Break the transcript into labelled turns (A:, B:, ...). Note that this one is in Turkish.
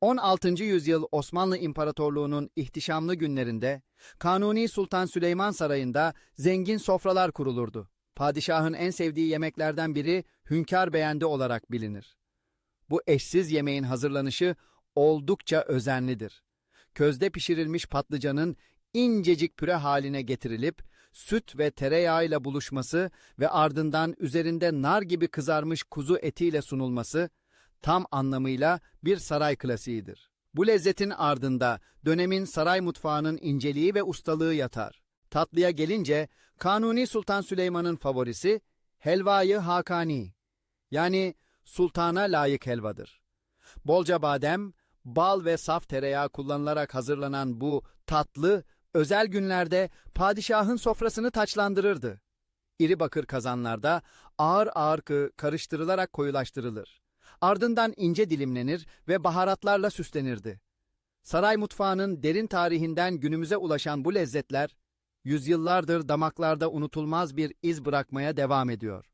A: 16. yüzyıl Osmanlı İmparatorluğu'nun ihtişamlı günlerinde Kanuni Sultan Süleyman Sarayı'nda zengin sofralar kurulurdu. Padişahın en sevdiği yemeklerden biri hünkâr beğendi olarak bilinir. Bu eşsiz yemeğin hazırlanışı oldukça özenlidir. Közde pişirilmiş patlıcanın incecik püre haline getirilip süt ve tereyağıyla buluşması ve ardından üzerinde nar gibi kızarmış kuzu etiyle sunulması tam anlamıyla bir saray klasiğidir. Bu lezzetin ardında dönemin saray mutfağının inceliği ve ustalığı yatar. Tatlıya gelince Kanuni Sultan Süleyman'ın favorisi helvayı Hakani yani sultana layık helvadır. Bolca badem, bal ve saf tereyağı kullanılarak hazırlanan bu tatlı, özel günlerde padişahın sofrasını taçlandırırdı. İri bakır kazanlarda ağır ağır karıştırılarak koyulaştırılır. Ardından ince dilimlenir ve baharatlarla süslenirdi. Saray mutfağının derin tarihinden günümüze ulaşan bu lezzetler, yüzyıllardır damaklarda unutulmaz bir iz bırakmaya devam ediyor.